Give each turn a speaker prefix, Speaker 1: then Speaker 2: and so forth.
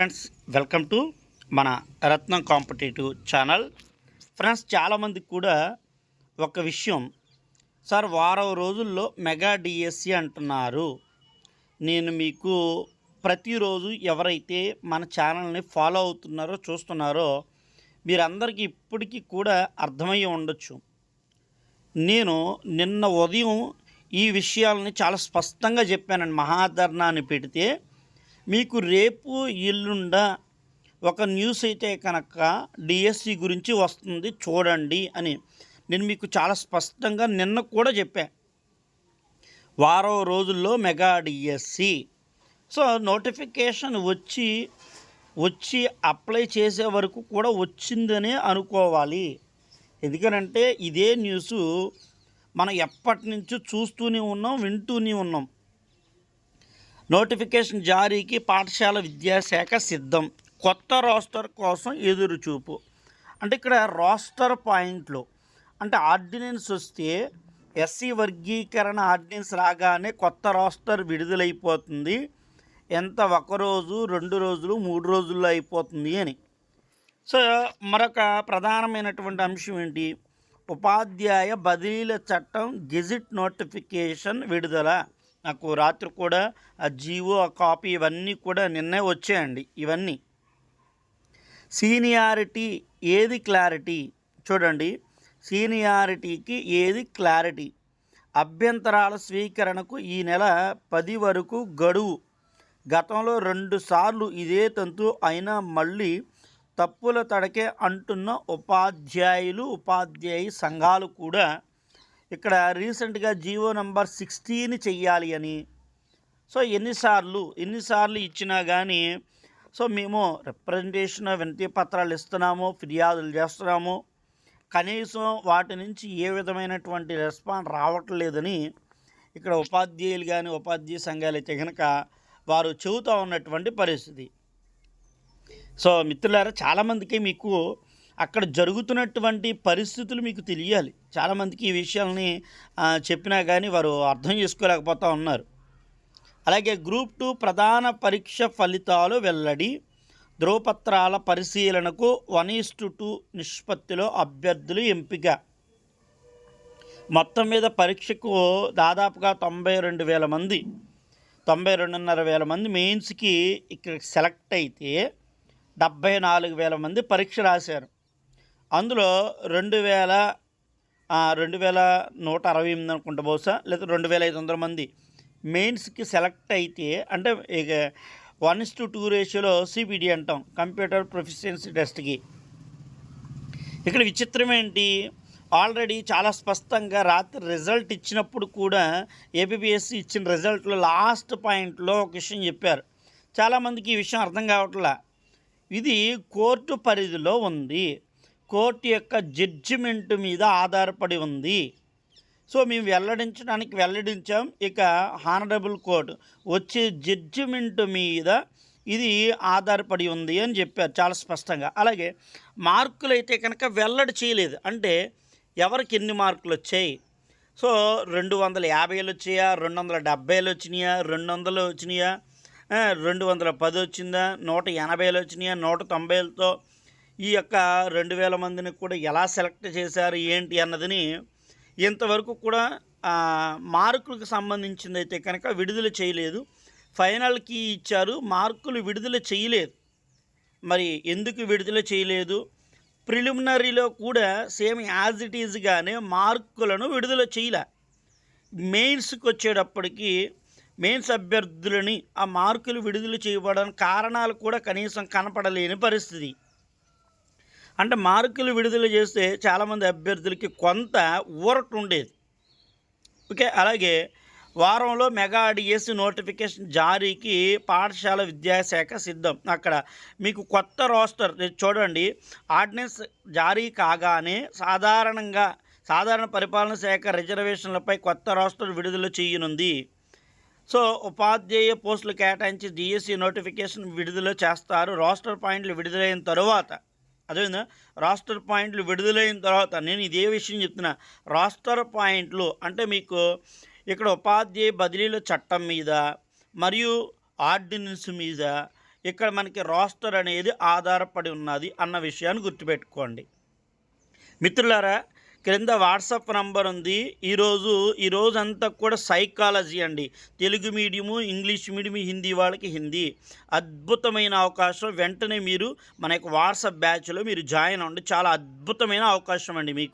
Speaker 1: Friends welcome to మన రత్నం competitive channel. Friends చాలామందికి కూడా ఒక విషయం. సార్ వారం రోజుల్లో మెగా డిఎస్సి అంటున్నారు. నేను మీకు ప్రతిరోజు ఎవరైతే మన ఛానల్ని ఫాలో అవుతున్నారో చూస్తున్నారో మీరందరికీ ఇప్పటికీ కూడా అర్థమయ్యి ఉండొచ్చు. నేను నిన్న ఉదయం ఈ విషయాలని చాలా స్పష్టంగా చెప్పానండి మహాధర్నాన్ని పెడితే మీకు రేపు ఎల్లుండ ఒక న్యూస్ అయితే కనుక డిఎస్సి గురించి వస్తుంది చూడండి అని. నేను మీకు చాలా స్పష్టంగా నిన్న కూడా చెప్పా. వారం రోజుల్లో మెగా డిఎస్సి. సో నోటిఫికేషన్ వచ్చి వచ్చి అప్లై చేసే వరకు కూడా వచ్చిందనే అనుకోవాలి. ఎందుకనంటే ఇదే న్యూస్ మనం ఎప్పటి నుంచో చూస్తూనే ఉన్నాం వింటూనే ఉన్నాం. నోటిఫికేషన్ జారీకి పాఠశాల విద్యాశాఖ సిద్ధం. కొత్త రోస్టర్ కోసం ఎదురుచూపు. అంటే ఇక్కడ రోస్టర్ పాయింట్లు. అంటే ఆర్డినెన్స్ వస్తే ఎస్సీ వర్గీకరణ ఆర్డినెన్స్ రాగానే కొత్త రోస్టర్ విడుదలైపోతుంది. ఎంత ఒక రోజు రెండు రోజులు మూడు రోజుల్లో అయిపోతుంది అని. సో మరొక ప్రధానమైనటువంటి అంశం ఏంటి? ఉపాధ్యాయ బదిలీల చట్టం గెజిట్ నోటిఫికేషన్ విడుదల. నాకు రాత్రి కూడా ఆ జీవో ఆ కాపీ ఇవన్నీ కూడా నిన్నే వచ్చాయండి ఇవన్నీ. సీనియారిటీ ఏది క్లారిటీ? చూడండి సీనియారిటీకి ఏది క్లారిటీ? అభ్యంతరాల స్వీకరణకు ఈ నెల పది వరకు గడువు. గతంలో రెండు సార్లు ఇదే తంతు అయినా మళ్ళీ తప్పుల తడకే అంటున్న ఉపాధ్యాయులు ఉపాధ్యాయ సంఘాలు కూడా ఇక్కడ రీసెంట్గా జీవో నంబర్ సిక్స్టీన్ చెయ్యాలి అని. సో ఎన్నిసార్లు ఎన్నిసార్లు ఇచ్చినా కానీ సో మేము రిప్రజెంటేషన్ వినతి పత్రాలు ఇస్తున్నాము ఫిర్యాదులు చేస్తున్నాము. కనీసం వాటి నుంచి ఏ విధమైనటువంటి రెస్పాన్స్ రావట్లేదని ఇక్కడ ఉపాధ్యాయులు కానీ ఉపాధ్యాయ సంఘాలు అయితే కనుక వారు చెబుతూ ఉన్నటువంటి పరిస్థితి. సో మిత్రులారా చాలామందికి మీకు అక్కడ జరుగుతున్నటువంటి పరిస్థితులు మీకు తెలియాలి. చాలామందికి ఈ విషయాలని చెప్పినా కానీ వారు అర్థం చేసుకోలేకపోతూ ఉన్నారు. అలాగే గ్రూప్ టూ ప్రధాన పరీక్ష ఫలితాలు వెల్లడి ధ్రువపత్రాల పరిశీలనకు వన్ ఈస్ టు టూ నిష్పత్తిలో అభ్యర్థులు ఎంపిక. మొత్తం మీద పరీక్షకు దాదాపుగా తొంభై రెండు వేల మంది తొంభై రెండున్నర వేల మంది మెయిన్స్కి ఇక్కడ సెలెక్ట్ అయితే డెబ్భై నాలుగు వేల మంది పరీక్ష రాశారు. అందులో రెండు వేల రెండు వేల నూట అరవై ఎనిమిది అనుకుంటా బహుశా లేదా రెండు వేల ఐదు వందల మంది మెయిన్స్కి సెలెక్ట్ అయితే అంటే ఇక వన్ ఇస్ టు టూ రేషియోలో సిబిడి అంటాం కంప్యూటర్ ప్రొఫిషియన్సీ టెస్ట్కి. ఇక్కడ విచిత్రం ఏంటి? ఆల్రెడీ చాలా స్పష్టంగా రాత్రి రిజల్ట్ ఇచ్చినప్పుడు కూడా ఏపీఎస్సి ఇచ్చిన రిజల్ట్లో లాస్ట్ పాయింట్లో ఒక విషయం చెప్పారు. చాలామందికి ఈ విషయం అర్థం కావట్లా. ఇది కోర్టు పరిధిలో ఉంది. కోర్టు యొక్క జడ్జిమెంట్ మీద ఆధారపడి ఉంది. సో మేము వెల్లడించడానికి వెల్లడించాం. ఇక హానరబుల్ కోర్టు వచ్చే జడ్జిమెంట్ మీద ఇది ఆధారపడి ఉంది అని చెప్పారు చాలా స్పష్టంగా. అలాగే మార్కులు అయితే కనుక వెల్లడి చేయలేదు. అంటే ఎవరికి ఎన్ని మార్కులు వచ్చాయి? సో రెండు వందల యాభైలు వచ్చాయా రెండు వందల డెబ్బైలు వచ్చినాయా? రెండు వందలు వచ్చినాయా? రెండు వందల పది వచ్చిందా? నూట ఎనభైలు వచ్చినాయా? నూట తొంభైలతో ఈ యొక్క రెండు వేల మందిని కూడా ఎలా సెలెక్ట్ చేశారు ఏంటి అన్నదని ఇంతవరకు కూడా మార్కులకు సంబంధించింది అయితే కనుక విడుదల చేయలేదు. ఫైనల్కి ఇచ్చారు మార్కులు విడుదల చేయలేదు. మరి ఎందుకు విడుదల చేయలేదు? ప్రిలిమినరీలో కూడా సేమ్ యాజ్ ఇట్ ఈజ్గానే మార్కులను విడుదల చేయలే. మెయిన్స్కి వచ్చేటప్పటికి మెయిన్స్ అభ్యర్థులని ఆ మార్కులు విడుదల చేయబడడానికి కారణాలు కూడా కనీసం కనపడలేని పరిస్థితి. అంటే మార్కులు విడుదల చేస్తే చాలామంది అభ్యర్థులకి కొంత ఊరట ఉండేది. ఓకే అలాగే వారంలో మెగా డిఎస్సి నోటిఫికేషన్ జారీకి పాఠశాల విద్యాశాఖ సిద్ధం. అక్కడ మీకు కొత్త రోస్టర్ చూడండి ఆర్డినెన్స్ జారీ కాగానే సాధారణంగా సాధారణ పరిపాలన శాఖ రిజర్వేషన్లపై కొత్త రోస్టర్ విడుదల చేయనుంది. సో ఉపాధ్యాయ పోస్టులు కేటాయించి డిఎస్సి నోటిఫికేషన్ విడుదల చేస్తారు. రోస్టర్ పాయింట్లు విడుదలైన తరువాత అదేవిధంగా రాస్టర్ పాయింట్లు విడుదలైన తర్వాత నేను ఇదే విషయం చెప్తున్నా. రాస్టర్ పాయింట్లు అంటే మీకు ఇక్కడ ఉపాధ్యాయ బదిలీల చట్టం మీద మరియు ఆర్డినెన్స్ మీద ఇక్కడ మనకి రాస్టర్ అనేది ఆధారపడి ఉన్నది అన్న విషయాన్ని గుర్తుపెట్టుకోండి. మిత్రులారా క్రింద వాట్సాప్ నంబర్ ఉంది. ఈరోజు ఈ కూడా సైకాలజీ అండి. Telugu medium English medium Hindi వాళ్ళకి హిందీ. అద్భుతమైన అవకాశం. వెంటనే మీరు మన యొక్క వాట్సాప్ బ్యాచ్లో మీరు జాయిన్ అవ్వండి. చాలా అద్భుతమైన అవకాశం అండి మీకు.